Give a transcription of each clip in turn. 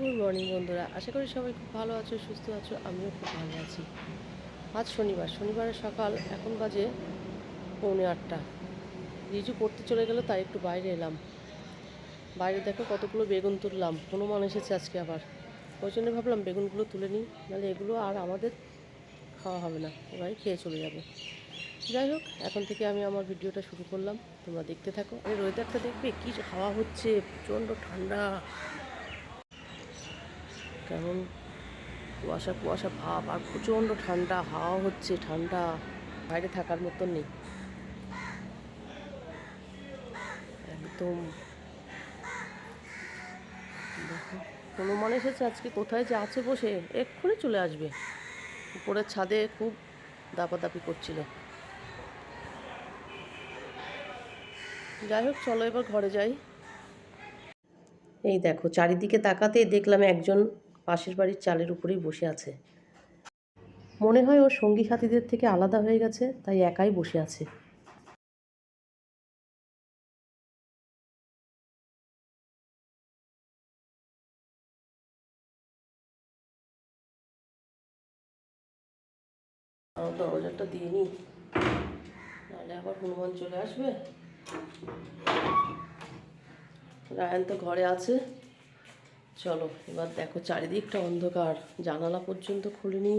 Good morning বন্ধুরা। আশা করি সবাই খুব ভালো আছো, সুস্থ আছো, আমিও খুব ভালো আছি। আজ শনিবার। শনিবারের সকাল, এখন বাজে পৌনে আটটা। রিজু পড়তে চলে গেল, তাই একটু বাইরে এলাম। বাইরে দেখো কতগুলো বেগুন তুললাম। কোনো হনুমান এসেছে আজকে আবার। ওই জন্য ভাবলাম বেগুনগুলো তুলে নিই, নাহলে এগুলো আর আমাদের খাওয়া হবে না। এবারে খেয়ে চলে যাবে। যাই হোক, এখন থেকে আমি আমার ভিডিওটা শুরু করলাম। তোমরা দেখতে থাকো। আরে ওয়েদারটা দেখবে, কী হাওয়া হচ্ছে, প্রচণ্ড ঠান্ডা। কেমন কুয়াশা কুয়াশা ভাব আর প্রচণ্ড ঠান্ডা, হাওয়া হচ্ছে, ঠান্ডা। বাইরে থাকার মতন নেই। একদম। দেখো মনে এসেছে আজকে, কোথায় যে আছে বসে, এক্ষুনি চলে আসবে। উপরের ছাদে খুব দাপাদাপি করছিল। যাই হোক, চলো এবার ঘরে যাই। এই দেখো, চারিদিকে তাকাতে দেখলাম একজন পাশের বাড়ির চালের উপরেই বসে আছে। মনে হয় ও সঙ্গী সাথীদের থেকে আলাদা হয়ে গেছে, তাই একাই বসে আছে। দরজাটা দিয়ে নি। নাহলে আবার হনুমান চলে আসবে। রায়ন তো ঘরে আছে। চলো, এবার দেখো চারিদিকটা অন্ধকার। জানালা পর্যন্ত খুলিনি।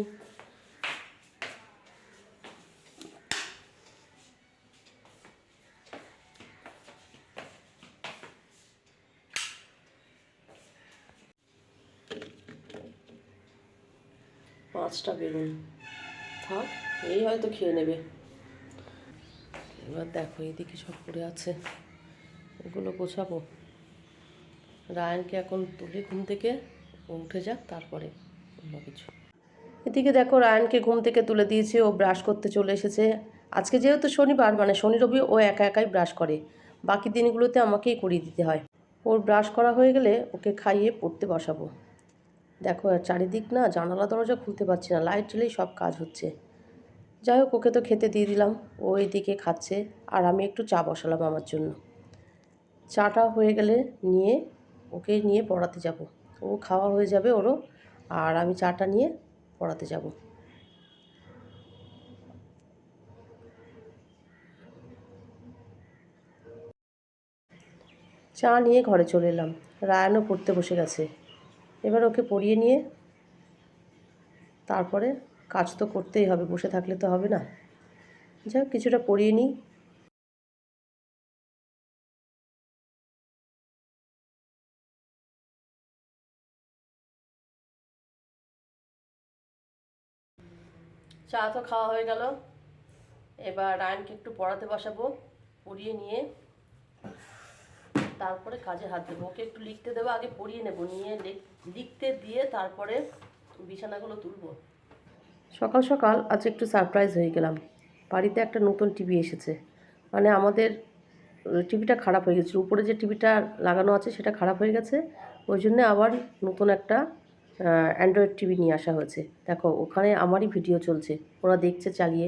পাঁচটা বেলুন থাক, এই হয়তো খেয়ে নেবে। এবার দেখো, এদিকে সব পড়ে আছে। এগুলো গোছাবো। রায়নকে এখন তুলে ঘুম থেকে উঠে যাক, তারপরে অন্য কিছু। এদিকে দেখো, রায়নকে ঘুম থেকে তুলে দিয়েছে, ও ব্রাশ করতে চলে এসেছে। আজকে যেহেতু শনিবার মানে শনি, রবি, ও একা একাই ব্রাশ করে। বাকি দিনগুলোতে আমাকেই করিয়ে দিতে হয়। ওর ব্রাশ করা হয়ে গেলে ওকে খাইয়ে পড়তে বসাবো। দেখো চারিদিক না জানালা, দরজা খুলতে পারছি না, লাইট জ্বলেই সব কাজ হচ্ছে। যাই হোক, ওকে তো খেতে দিয়ে দিলাম। ও এইদিকে খাচ্ছে, আর আমি একটু চা বসালাম আমার জন্য। চাটা হয়ে গেলে নিয়ে ওকে নিয়ে পড়াতে যাব। ও খাওয়া হয়ে যাবে ওরও, আর আমি চাটা নিয়ে পড়াতে যাব। চা নিয়ে ঘরে চলে এলাম। রায়ানও পড়তে বসে গেছে। এবার ওকে পড়িয়ে নিয়ে তারপরে কাজ তো করতেই হবে, বসে থাকলে তো হবে না। যাই কিছুটা পড়িয়ে নিই। চা তো খাওয়া হয়ে গেল। এবার রায়নকে একটু পড়াতে বসাবো, পড়িয়ে নিয়ে। তারপরে কাজে হাত দেবো ওকে একটু লিখতে দেবো, আগে পড়িয়ে নেব, নিয়ে লিখ- লিখতে দিয়ে তারপরে বিছানাগুলো তুলবো। সকাল সকাল আজ একটু সারপ্রাইজ হয়ে গেলাম। বাড়িতে একটা নতুন টিভি এসেছে। মানে আমাদের টিভিটা খারাপ হয়ে গেছে উপরে যে টিভিটা লাগানো আছে সেটা খারাপ হয়ে গেছে। ওই জন্য আবার নতুন একটা অ্যান্ড্রয়েড টিভি নিয়ে আসা হয়েছে। দেখো, ওখানে আমারই ভিডিও চলছে। ওরা দেখছে চালিয়ে।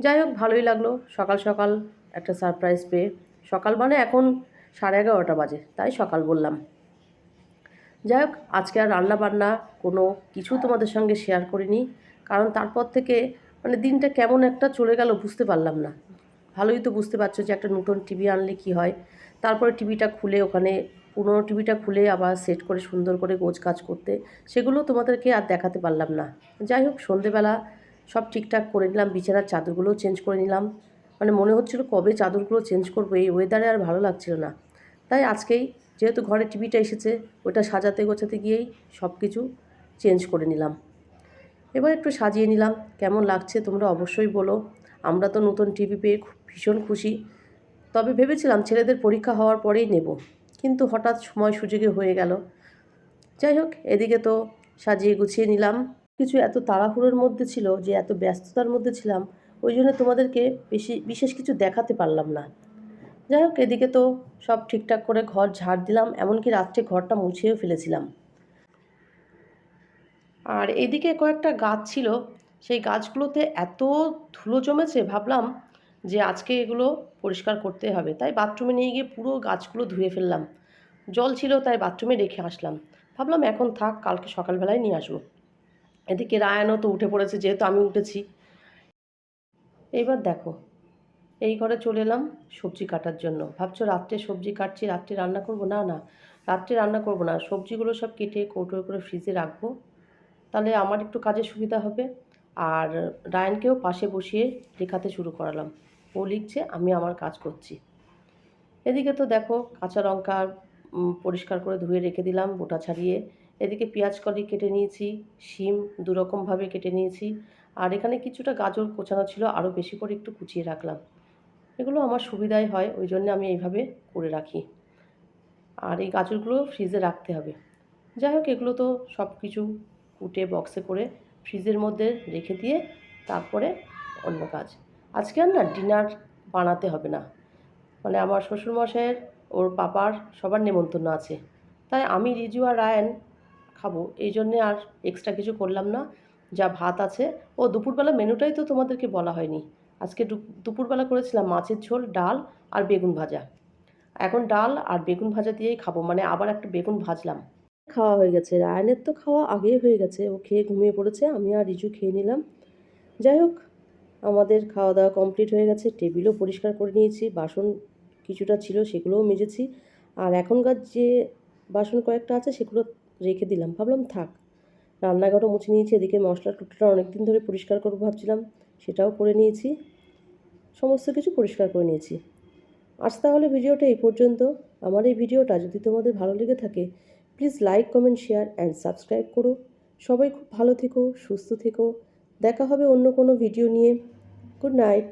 যাই হোক, ভালোই লাগল। সকাল সকাল একটা সারপ্রাইজ পেয়ে। সকাল মানে এখন সাড়ে এগারোটা বাজে, তাই সকাল বললাম। যাই হোক, আজকে আর রান্না বান্না কোনো কিছু তোমাদের সঙ্গে শেয়ার করিনি। কারণ তারপর থেকে মানে দিনটা কেমন একটা চলে গেল বুঝতে পারলাম না। ভালোই তো বুঝতে পারছ যে একটা নতুন টিভি আনলে কি হয়। তারপরে টিভিটা খুলে ওখানে পুরোনো টিভিটা খুলে আবার সেট করে সুন্দর করে গোছ কাজ করতে, সেগুলো তোমাদেরকে আর দেখাতে পারলাম না। যাই হোক, সন্ধেবেলা সব ঠিকঠাক করে নিলাম, বিছানার চাদরগুলোও চেঞ্জ করে নিলাম। মানে মনে হচ্ছিল কবে চাদরগুলো চেঞ্জ করব, এই ওয়েদারে আর ভালো লাগছিল না। তাই আজকেই যেহেতু ঘরে টিভিটা এসেছে, ওটা সাজাতে গোছাতে গিয়েই সব কিছু চেঞ্জ করে নিলাম। এবার একটু সাজিয়ে নিলাম, কেমন লাগছে তোমরা অবশ্যই বলো। আমরা তো নতুন টিভি পেয়ে খুব ভীষণ খুশি। তবে ভেবেছিলাম ছেলেদের পরীক্ষা হওয়ার পরেই নেব। কিন্তু হঠাৎ সময় সুযোগে হয়ে গেল। যাই হোক, এদিকে তো সাজিয়ে গুছিয়ে নিলাম। কিছু এত তাড়াহুড়োর মধ্যে ছিল যে, এত ব্যস্ততার মধ্যে ছিলাম, ওই জন্য তোমাদেরকে বেশি, বিশেষ কিছু দেখাতে পারলাম না। যাই হোক, এদিকে তো সব ঠিকঠাক করে ঘর ঝাড় দিলাম, এমনকি রাত্রে ঘরটা মুছেও ফেলেছিলাম। আর এদিকে কয়েকটা গাছ ছিল, সেই গাছগুলোতে এত ধুলো জমেছে, ভাবলাম যে আজকে এগুলো পরিষ্কার করতে হবে। তাই বাথরুমে নিয়ে গিয়ে পুরো গাছগুলো ধুয়ে ফেললাম। জল ছিল তাই বাথরুমে রেখে আসলাম। ভাবলাম এখন থাক, কালকে সকালবেলায় নিয়ে আসব। এদিকে রায়ানও তো উঠে পড়েছে, যেহেতু আমি উঠেছি। এইবার দেখো, এই ঘরে চলে এলাম সবজি কাটার জন্য। ভাবছ রাত্রে সবজি কাটছি, রাত্রে রান্না করব? না না, রাত্রে রান্না করব না। সবজিগুলো সব কেটে কৌটো করে ফ্রিজে রাখব। তাহলে আমার একটু কাজে সুবিধা হবে। আর রায়ানকেও পাশে বসিয়ে লেখাতে শুরু করালাম। ও লিখছে, আমি আমার কাজ করছি। এদিকে তো দেখো কাঁচা লঙ্কা পরিষ্কার করে ধুয়ে রেখে দিলাম, বোটা ছাড়িয়ে। এদিকে পেঁয়াজ কলি কেটে নিয়েছি, শিম দুরকমভাবে কেটে নিয়েছি। আর এখানে কিছুটা গাজর কোচানো ছিল আরও বেশি করে একটু কুচিয়ে রাখলাম। এগুলো আমার সুবিধাই হয়, ওই জন্য আমি এইভাবে করে রাখি। আর এই গাজরগুলো ফ্রিজে রাখতে হবে। যাই হোক, এগুলো তো সব কিছু কুটে বক্সে করে ফ্রিজের মধ্যে রেখে দিয়ে তারপরে অন্য কাজ। আজকে আর না ডিনার বানাতে হবে না। মানে আমার শ্বশুরমশাইয়ের, ওর পাপার সবার নেমন্তন্ন আছে। তাই আমি রিজু আর রায়ন খাব। এই জন্যে আর এক্সট্রা কিছু করলাম না। যা ভাত আছে। ও দুপুরবেলা মেনুটাই তো তোমাদেরকে বলা হয়নি। আজকে দুপুরবেলা করেছিলাম মাছের ঝোল, ডাল আর বেগুন ভাজা। এখন ডাল আর বেগুন ভাজা দিয়েই খাব। মানে আবার একটা বেগুন ভাজলাম। খাওয়া হয়ে গেছে। রায়নের তো খাওয়া আগেই হয়ে গেছে। ও খেয়ে ঘুমিয়ে পড়েছে। আমি আর রিজু খেয়ে নিলাম। যাই হোক আমাদের খাওয়া দাওয়া কমপ্লিট হয়ে গেছে, টেবিলও পরিষ্কার করে নিয়েছি, বাসন কিছুটা ছিল সেগুলোও মেজেছি, আর এখনকার যে বাসন কয়েকটা আছে সেগুলো রেখে দিলাম। ভাবলাম থাক, রান্নাঘরও মুছে নিয়েছি, এদিকে মশলা টুকটা অনেক দিন ধরে পরিষ্কার করব ভাবছিলাম, সেটাও করে নিয়েছি, সমস্ত কিছু পরিষ্কার করে নিয়েছি। আজ তাহলে ভিডিওটা এই পর্যন্ত, আমার এই ভিডিওটা যদি তোমাদের ভালো লেগে থাকে please like comment share and subscribe করো। সবাই খুব ভালো থেকো, সুস্থ থেকো, দেখা হবে অন্য কোনো ভিডিও নিয়ে। Good night